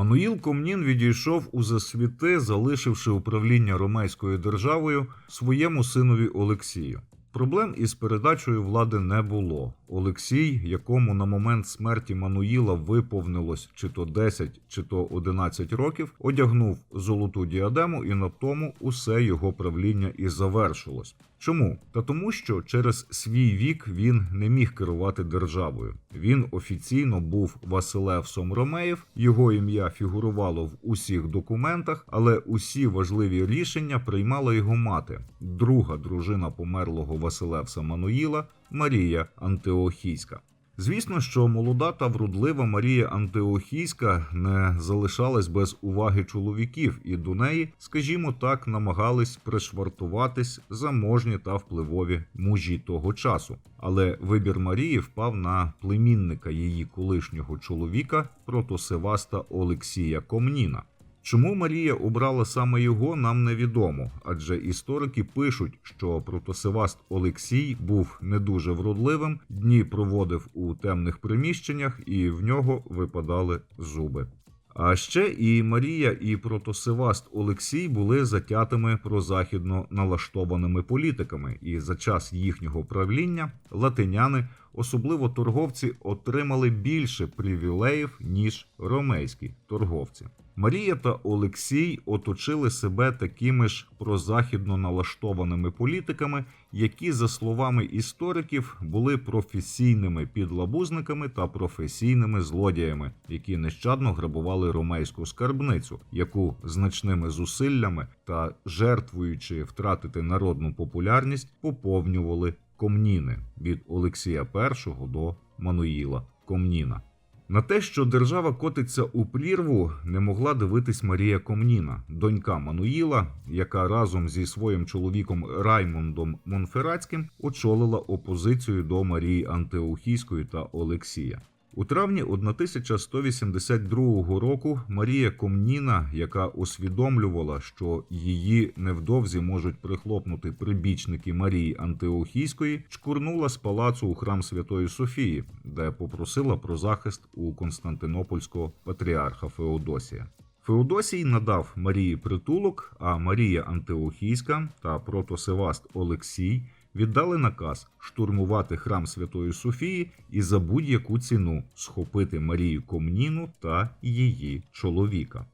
Мануїл Комнін відійшов у засвіти, залишивши управління ромейською державою своєму синові Олексію. Проблем із передачею влади не було. Олексій, якому на момент смерті Мануїла виповнилось чи то 10, чи то 11 років, одягнув золоту діадему, і на тому усе його правління і завершилось. Чому? Та тому, що через свій вік він не міг керувати державою. Він офіційно був Василевсом Ромеєв, його ім'я фігурувало в усіх документах, але усі важливі рішення приймала його мати, друга дружина померлого Василевса Мануїла Марія Антиохійська. Звісно, що молода та вродлива Марія Антиохійська не залишалась без уваги чоловіків, і до неї, скажімо так, намагались пришвартуватись заможні та впливові мужі того часу. Але вибір Марії впав на племінника її колишнього чоловіка протосеваста Олексія Комніна. Чому Марія обрала саме його, нам невідомо, адже історики пишуть, що протосеваст Олексій був не дуже вродливим, дні проводив у темних приміщеннях, і в нього випадали зуби. А ще і Марія, і протосеваст Олексій були затятими прозахідно налаштованими політиками, і за час їхнього правління латиняни, особливо торговці, отримали більше привілеїв ніж ромейські торговці. Марія та Олексій оточили себе такими ж прозахідно налаштованими політиками, які, за словами істориків, були професійними підлабузниками та професійними злодіями, які нещадно грабували ромейську скарбницю, яку значними зусиллями та жертвуючи втратити народну популярність, поповнювали комніни від Олексія І до Мануїла Комніна. На те, що держава котиться у плірву, не могла дивитись Марія Комніна, донька Мануїла, яка разом зі своїм чоловіком Раймондом Монферацьким очолила опозицію до Марії Антиохійської та Олексія. У травні 1182 року Марія Комніна, яка усвідомлювала, що її невдовзі можуть прихлопнути прибічники Марії Антиохійської, чкурнула з палацу у храм Святої Софії, де попросила про захист у Константинопольського патріарха Феодосія. Феодосій надав Марії притулок, а Марія Антиохійська та протосеваст Олексій віддали наказ штурмувати храм Святої Софії і за будь-яку ціну схопити Марію Комніну та її чоловіка.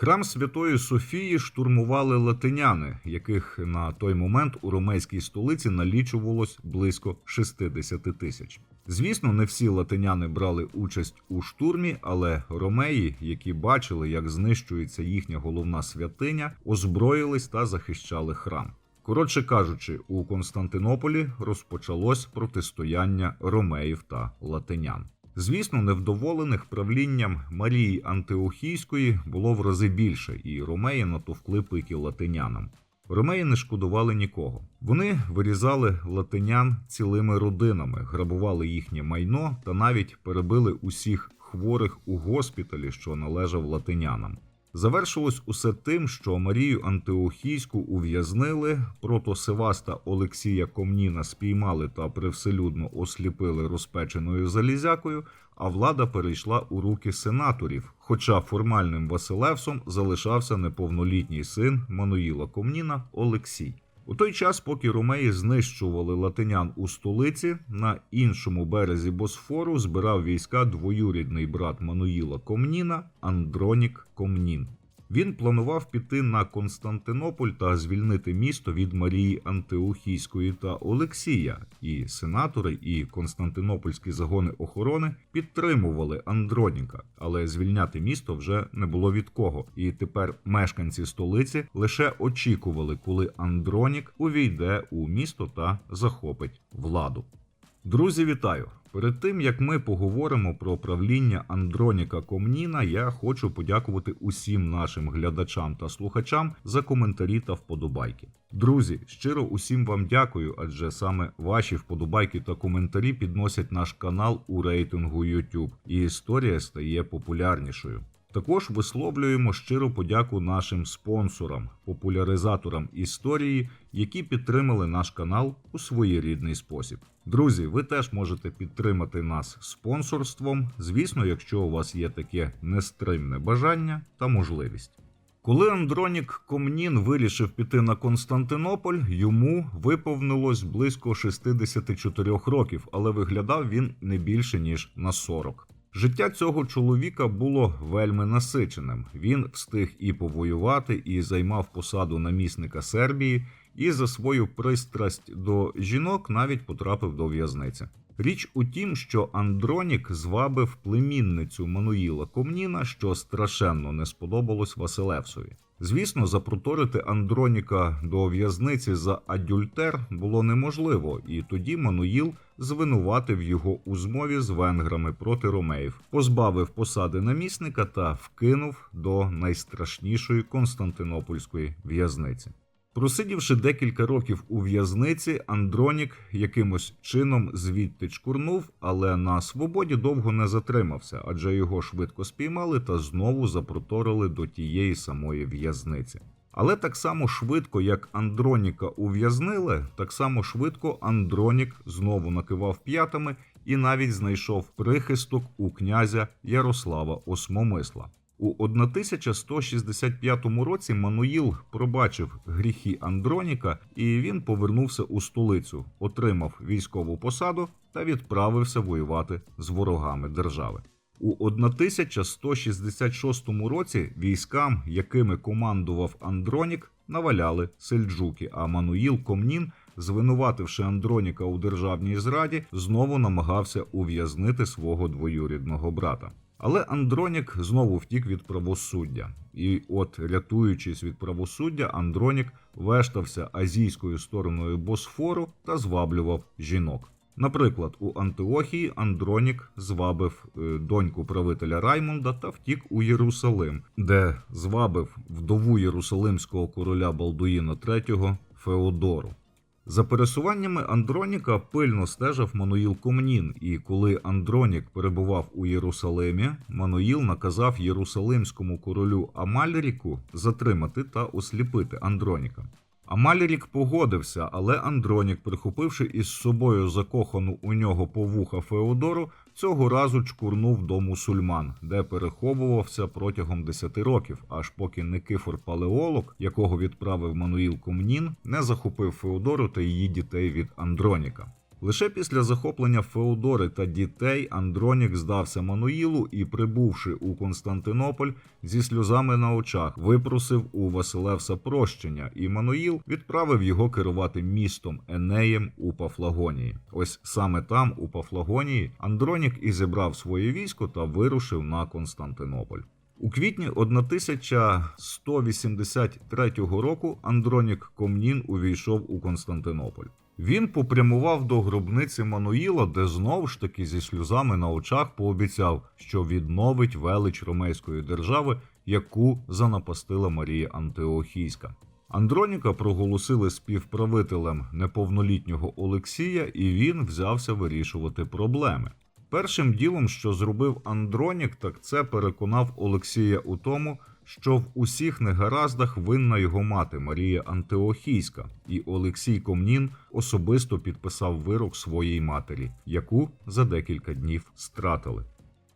Храм Святої Софії штурмували латиняни, яких на той момент у ромейській столиці налічувалось близько 60 тисяч. Звісно, не всі латиняни брали участь у штурмі, але ромеї, які бачили, як знищується їхня головна святиня, озброїлись та захищали храм. Коротше кажучи, у Константинополі розпочалось протистояння ромеїв та латинян. Звісно, невдоволених правлінням Марії Антиохійської було в рази більше, і ромеї натовкли пики латинянам. Ромеї не шкодували нікого. Вони вирізали латинян цілими родинами, грабували їхнє майно та навіть перебили усіх хворих у госпіталі, що належав латинянам. Завершилось усе тим, що Марію Антиохійську ув'язнили, протосеваста Олексія Комніна спіймали та привселюдно осліпили розпеченою залізякою, а влада перейшла у руки сенаторів. Хоча формальним Василевсом залишався неповнолітній син Мануїла Комніна Олексій. У той час, поки ромеї знищували латинян у столиці, на іншому березі Босфору збирав війська двоюрідний брат Мануїла Комніна Андронік Комнін. Він планував піти на Константинополь та звільнити місто від Марії Антиохійської та Олексія. І сенатори, і константинопольські загони охорони підтримували Андроніка, але звільняти місто вже не було від кого. І тепер мешканці столиці лише очікували, коли Андронік увійде у місто та захопить владу. Друзі, вітаю! Перед тим як ми поговоримо про правління Андроніка Комніна, я хочу подякувати усім нашим глядачам та слухачам за коментарі та вподобайки. Друзі, щиро усім вам дякую, адже саме ваші вподобайки та коментарі підносять наш канал у рейтингу YouTube, і історія стає популярнішою. Також висловлюємо щиру подяку нашим спонсорам, популяризаторам історії, які підтримали наш канал у своєрідний спосіб. Друзі, ви теж можете підтримати нас спонсорством, звісно, якщо у вас є таке нестримне бажання та можливість. Коли Андронік Комнін вирішив піти на Константинополь, йому виповнилось близько 64 років, але виглядав він не більше ніж на 40. Життя цього чоловіка було вельми насиченим. Він встиг і повоювати, і займав посаду намісника Сербії, і за свою пристрасть до жінок навіть потрапив до в'язниці. Річ у тім, що Андронік звабив племінницю Мануїла Комніна, що страшенно не сподобалось Василевсові. Звісно, запроторити Андроніка до в'язниці за адюльтер було неможливо, і тоді Мануїл звинуватив його у змові з венграми проти ромеїв, позбавив посади намісника та вкинув до найстрашнішої Константинопольської в'язниці. Просидівши декілька років у в'язниці, Андронік якимось чином звідти чкурнув, але на свободі довго не затримався, адже його швидко спіймали та знову запроторили до тієї самої в'язниці. Але так само швидко, як Андроніка ув'язнили, так само швидко Андронік знову накивав п'ятами і навіть знайшов прихисток у князя Ярослава Осмомисла. У 1165 році Мануїл пробачив гріхи Андроніка, і він повернувся у столицю, отримав військову посаду та відправився воювати з ворогами держави. У 1166 році військам, якими командував Андронік, наваляли сельджуки, а Мануїл Комнін, звинувативши Андроніка у державній зраді, знову намагався ув'язнити свого двоюрідного брата. Але Андронік знову втік від правосуддя. І от, рятуючись від правосуддя, Андронік вештався азійською стороною Босфору та зваблював жінок. Наприклад, у Антиохії Андронік звабив е, доньку правителя Раймонда та втік у Єрусалим, де звабив вдову єрусалимського короля Балдуїна III Феодору. За пересуваннями Андроніка пильно стежив Мануїл Комнін, і коли Андронік перебував у Єрусалимі, Мануїл наказав єрусалимському королю Амальріку затримати та осліпити Андроніка. Амальрік погодився, але Андронік, прихопивши із собою закохану у нього повуха Феодору, цього разу чкурнув до мусульман, де переховувався протягом 10 років, аж поки Никифор Палеолог, якого відправив Мануїл Комнін, не захопив Феодору та її дітей від Андроніка. Лише після захоплення Феодори та дітей Андронік здався Мануїлу і, прибувши у Константинополь зі сльозами на очах, випросив у Василевса прощення, і Мануїл відправив його керувати містом Енеєм у Пафлагонії. Ось саме там, у Пафлагонії, Андронік і зібрав своє військо та вирушив на Константинополь. У квітні 1183 року Андронік Комнін увійшов у Константинополь. Він попрямував до гробниці Мануїла, де знов ж таки зі сльозами на очах пообіцяв, що відновить велич ромейської держави, яку занапастила Марія Антиохійська. Андроніка проголосили співправителем неповнолітнього Олексія, і він взявся вирішувати проблеми. Першим ділом, що зробив Андронік, так це переконав Олексія у тому, що в усіх негараздах винна його мати Марія Антиохійська, і Олексій Комнін особисто підписав вирок своїй матері, яку за декілька днів стратили.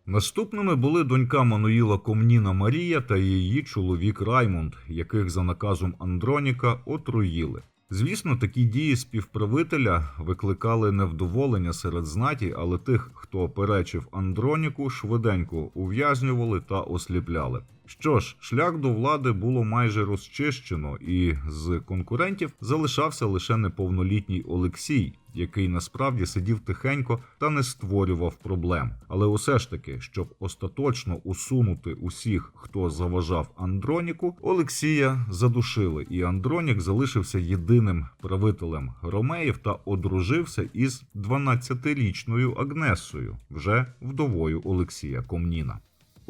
Наступними були донька Мануїла Комніна Марія та її чоловік Раймонд, яких за наказом Андроніка отруїли. Звісно, такі дії співправителя викликали невдоволення серед знаті, але тих, хто перечив Андроніку, швиденько ув'язнювали та осліпляли. Що ж, шлях до влади було майже розчищено, і з конкурентів залишався лише неповнолітній Олексій, який насправді сидів тихенько та не створював проблем. Але усе ж таки, щоб остаточно усунути усіх, хто заважав Андроніку, Олексія задушили, і Андронік залишився єдиним правителем Ромеїв та одружився із 12-річною Агнесою, вже вдовою Олексія Комніна.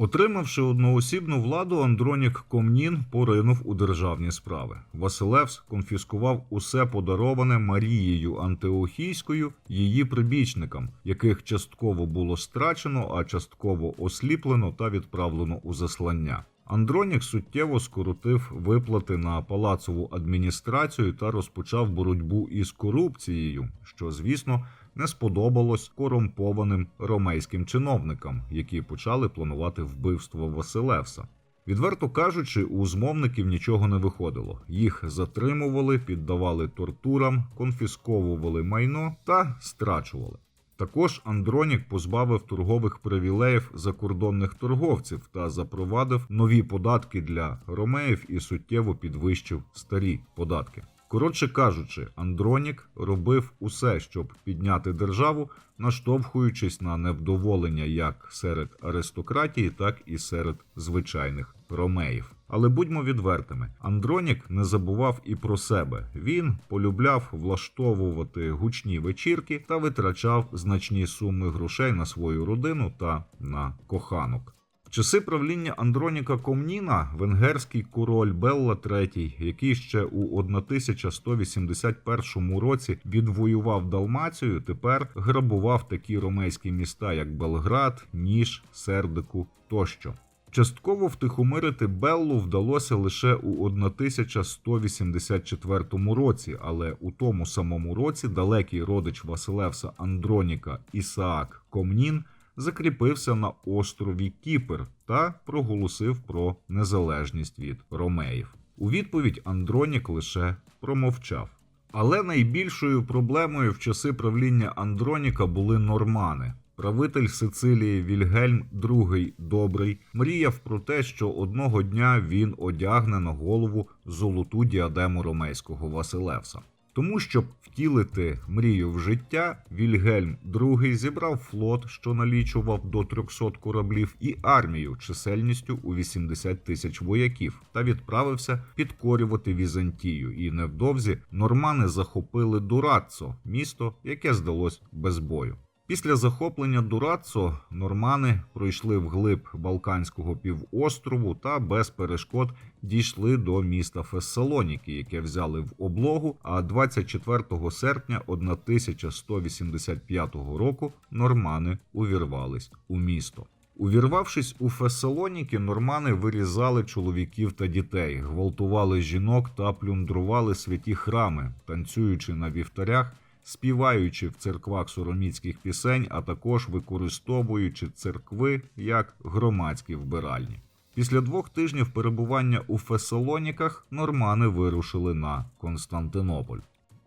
Отримавши одноосібну владу, Андронік Комнін поринув у державні справи. Василевс конфіскував усе подароване Марією Антиохійською її прибічникам, яких частково було страчено, а частково осліплено та відправлено у заслання. Андронік суттєво скоротив виплати на палацову адміністрацію та розпочав боротьбу із корупцією, що, звісно, не сподобалось корумпованим ромейським чиновникам, які почали планувати вбивство Василевса. Відверто кажучи, у змовників нічого не виходило. Їх затримували, піддавали тортурам, конфісковували майно та страчували. Також Андронік позбавив торгових привілеїв закордонних торговців та запровадив нові податки для ромеїв і суттєво підвищив старі податки. Коротше кажучи, Андронік робив усе, щоб підняти державу, наштовхуючись на невдоволення як серед аристократії, так і серед звичайних ромеїв. Але будьмо відвертими, Андронік не забував і про себе. Він полюбляв влаштовувати гучні вечірки та витрачав значні суми грошей на свою родину та на коханок. Часи правління Андроніка Комніна венгерський король Белла III, який ще у 1181 році відвоював Далмацію, тепер грабував такі ромейські міста, як Белград, Ніж, Сердику тощо. Частково втихомирити Беллу вдалося лише у 1184 році, але у тому самому році далекий родич Василевса Андроніка Ісаак Комнін закріпився на острові Кіпр та проголосив про незалежність від ромеїв. У відповідь Андронік лише промовчав. Але найбільшою проблемою в часи правління Андроніка були нормани. Правитель Сицилії Вільгельм II Добрий мріяв про те, що одного дня він одягне на голову золоту діадему ромейського Василевса. Тому, щоб втілити мрію в життя, Вільгельм II зібрав флот, що налічував до 300 кораблів, і армію чисельністю у 80 тисяч вояків, та відправився підкорювати Візантію. І невдовзі нормани захопили Дураццо, місто, яке здалось без бою. Після захоплення Дураццо нормани пройшли вглиб Балканського півострову та без перешкод дійшли до міста Фессалоніки, яке взяли в облогу. А 24 серпня 1185 року нормани увірвались у місто. Увірвавшись у Фесалоніки, нормани вирізали чоловіків та дітей, гвалтували жінок та плюндрували святі храми, танцюючи на вівтарях співаючи в церквах сороміцьких пісень, а також використовуючи церкви як громадські вбиральні. Після двох тижнів перебування у Фесалоніках нормани вирушили на Константинополь.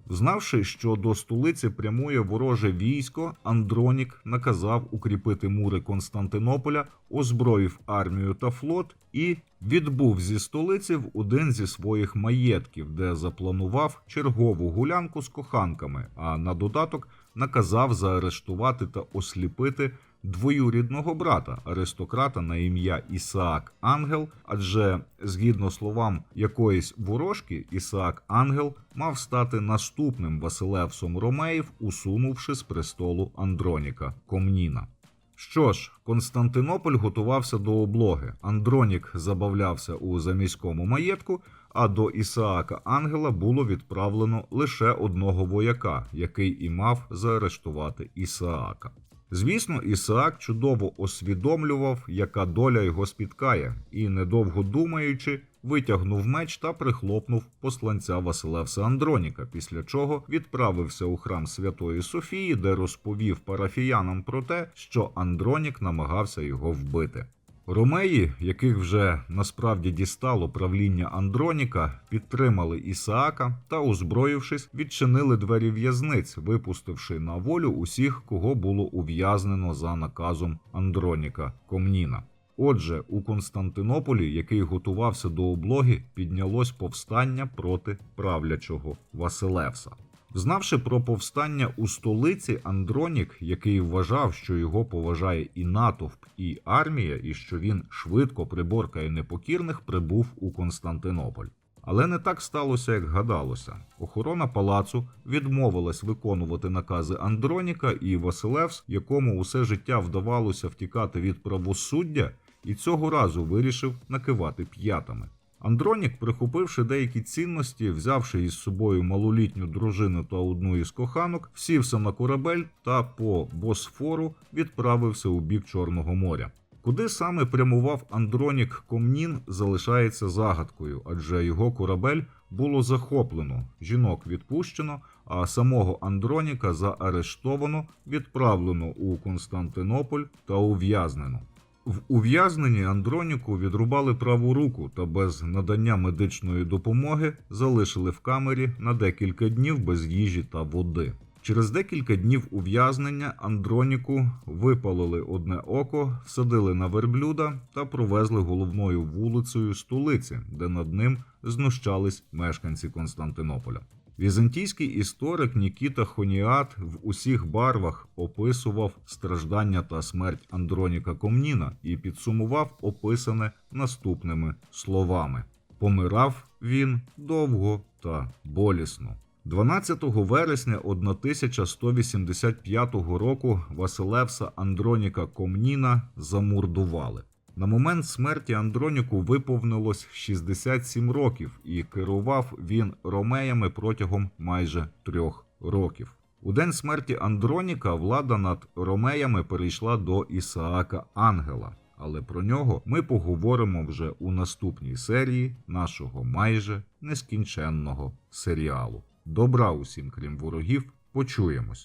Знавши, що до столиці прямує вороже військо, Андронік наказав укріпити мури Константинополя, озброїв армію та флот і відбув зі столиці в один зі своїх маєтків, де запланував чергову гулянку з коханками, а на додаток наказав заарештувати та осліпити двоюрідного брата аристократа на ім'я Ісаак Ангел, адже згідно словам якоїсь ворожки, Ісаак Ангел мав стати наступним Василевсом Ромеїв, усунувши з престолу Андроніка Комніна. Що ж, Константинополь готувався до облоги. Андронік забавлявся у заміському маєтку, а до Ісаака Ангела було відправлено лише одного вояка, який і мав заарештувати Ісаака. Звісно, Ісаак чудово усвідомлював, яка доля його спіткає, і, недовго думаючи, витягнув меч та прихлопнув посланця Василевса Андроніка, після чого відправився у храм Святої Софії, де розповів парафіянам про те, що Андронік намагався його вбити. Ромеї, яких вже насправді дістало правління Андроніка, підтримали Ісаака та, озброївшись, відчинили двері в'язниць, випустивши на волю усіх, кого було ув'язнено за наказом Андроніка Комніна. Отже, у Константинополі, який готувався до облоги, піднялось повстання проти правлячого Василевса. Знавши про повстання у столиці, Андронік, який вважав, що його поважає і натовп, і армія, і що він швидко приборкає непокірних, прибув у Константинополь. Але не так сталося, як гадалося. Охорона палацу відмовилась виконувати накази Андроніка, і Василевс, якому усе життя вдавалося втікати від правосуддя, і цього разу вирішив накивати п'ятами. Андронік, прихопивши деякі цінності, взявши із собою малолітню дружину та одну із коханок, сівся на корабель та по Босфору відправився у бік Чорного моря. Куди саме прямував Андронік Комнін, залишається загадкою, адже його корабель було захоплено, жінок відпущено, а самого Андроніка заарештовано, відправлено у Константинополь та ув'язнено. В ув'язненні Андроніку відрубали праву руку та без надання медичної допомоги залишили в камері на декілька днів без їжі та води. Через декілька днів ув'язнення Андроніку випалили одне око, всадили на верблюда та провезли головною вулицею столиці, де над ним знущались мешканці Константинополя. Візантійський історик Нікіта Хоніат в усіх барвах описував страждання та смерть Андроніка Комніна і підсумував описане наступними словами: Помирав він довго та болісно. 12 вересня 1185 року Василевса Андроніка Комніна замурдували. На момент смерті Андроніку виповнилось 67 років, і керував він ромеями протягом майже трьох років. У день смерті Андроніка влада над ромеями перейшла до Ісаака Ангела, але про нього ми поговоримо вже у наступній серії нашого майже нескінченного серіалу. Добра усім, крім ворогів, почуємось.